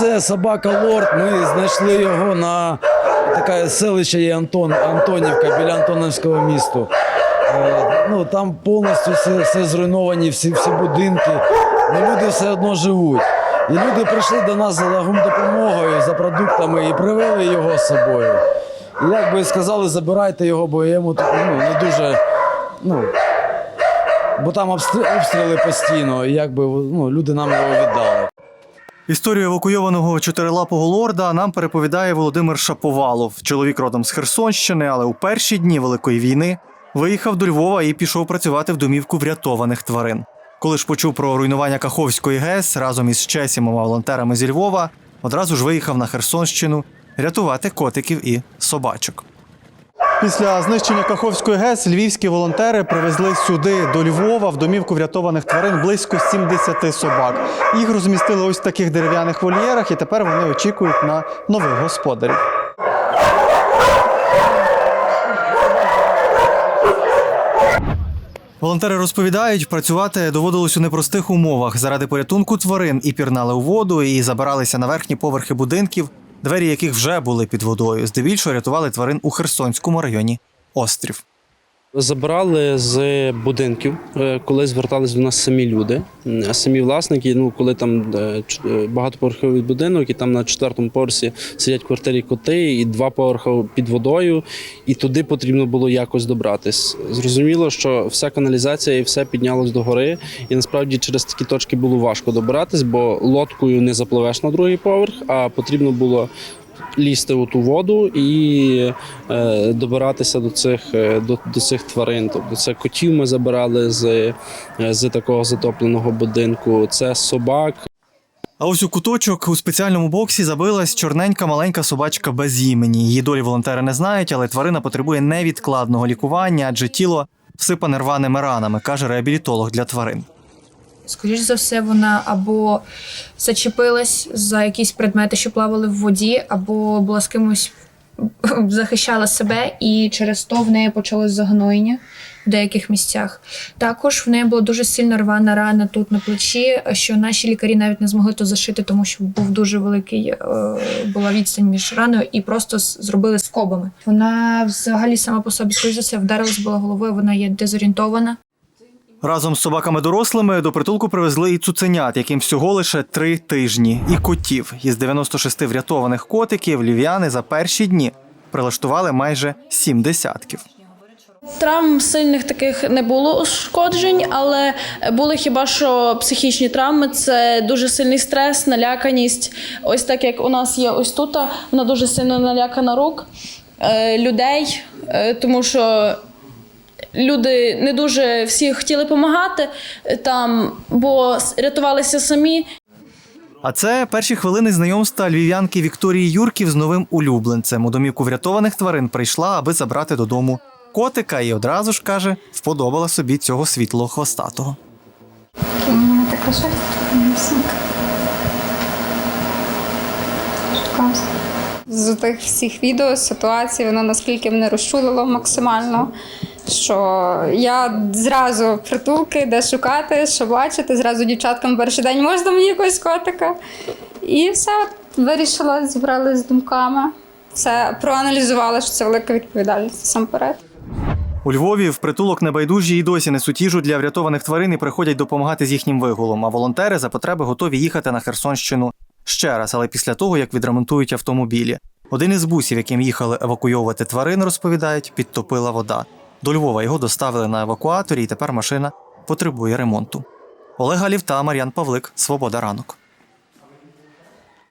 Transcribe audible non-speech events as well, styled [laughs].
це собака Лорд. Ми знайшли його на таке селище є Антон, Антонівка біля Антоновського місту. Е, Ну, там повністю все, все зруйновані, всі, всі будинки. Ну, люди все одно живуть. І люди прийшли до нас за допомогою, за продуктами і привели його з собою. І як би сказали, забирайте його, бо йому ну, не дуже. Ну, бо там обстріли постійно, і якби ну, люди нам його віддали. Історію евакуйованого чотирилапого лорда нам переповідає Володимир Шаповалов. Чоловік родом з Херсонщини, але у перші дні Великої війни виїхав до Львова і пішов працювати в домівку врятованих тварин. Коли ж почув про руйнування Каховської ГЕС разом із чесімома волонтерами зі Львова, одразу ж виїхав на Херсонщину рятувати котиків і собачок. Після знищення Каховської ГЕС львівські волонтери привезли сюди до Львова в домівку врятованих тварин близько 70 собак. Їх розмістили ось в таких дерев'яних вольєрах, і тепер вони очікують на нових господарів. Волонтери розповідають, працювати доводилось у непростих умовах. Заради порятунку тварин і пірнали у воду, і забиралися на верхні поверхи будинків, двері яких вже були під водою. Здебільшого рятували тварин у Херсонському районі Острів. Забирали з будинків, е, коли звертались до нас самі люди, а самі власники. Ну, коли там е, е, багатоповерховий будинок, і там на четвертому поверсі сидять квартирі коти, і два поверхи під водою, і туди потрібно було якось добратись. Зрозуміло, що вся каналізація і все піднялось до гори, і насправді через такі точки було важко добиратись, бо лодкою не запливеш на другий поверх, а потрібно було лізти у ту воду і е, добиратися до цих, е, до, до цих тварин. Тобто це котів ми забирали з, е, з такого затопленого будинку, це собак. А ось у куточок у спеціальному боксі забилась чорненька маленька собачка без імені. Її долі волонтери не знають, але тварина потребує невідкладного лікування, адже тіло всипане рваними ранами, каже реабілітолог для тварин. Скоріш за все, вона або зачепилась за якісь предмети, що плавали в воді, або була з кимось [laughs] захищала себе, і через то в неї почалось загноєння в деяких місцях. Також в неї була дуже сильна рвана рана тут на плечі, що наші лікарі навіть не змогли то зашити, тому що був дуже великий е, була відстань між раною, і просто зробили скобами. Вона взагалі сама по собі, скоріш за все, вдарилась була головою, вона є дезорієнтована. Разом з собаками дорослими до притулку привезли і цуценят, яким всього лише три тижні, і котів. Із 96 врятованих котиків львів'яни за перші дні прилаштували майже сім десятків. Травм сильних таких не було ушкоджень, але були хіба що психічні травми. Це дуже сильний стрес, наляканість. Ось так як у нас є ось тут, вона дуже сильно налякана рук е, людей, е, тому що. Люди не дуже всі хотіли допомагати там, бо рятувалися самі. А це перші хвилини знайомства львів'янки Вікторії Юрків з новим улюбленцем. У домівку врятованих тварин прийшла, аби забрати додому котика, і одразу ж каже, вподобала собі цього світлого хвостатого. У мене така шерсть, З тих всіх відео ситуацій воно наскільки мене розчулило максимально, що я зразу притулки, де шукати, що бачити, зразу дівчаткам перший день можна мені якогось котика. І все, вирішила, зібрали з думками. Все проаналізувала, що це велика відповідальність насамперед. У Львові в притулок небайдужі і досі несуть їжу для врятованих тварин і приходять допомагати з їхнім вигулом. А волонтери за потреби готові їхати на Херсонщину ще раз, але після того, як відремонтують автомобілі. Один із бусів, яким їхали евакуйовувати тварин, розповідають, підтопила вода. До Львова його доставили на евакуаторі, і тепер машина потребує ремонту. Олег Лівта, та Мар'ян Павлик. Свобода ранок.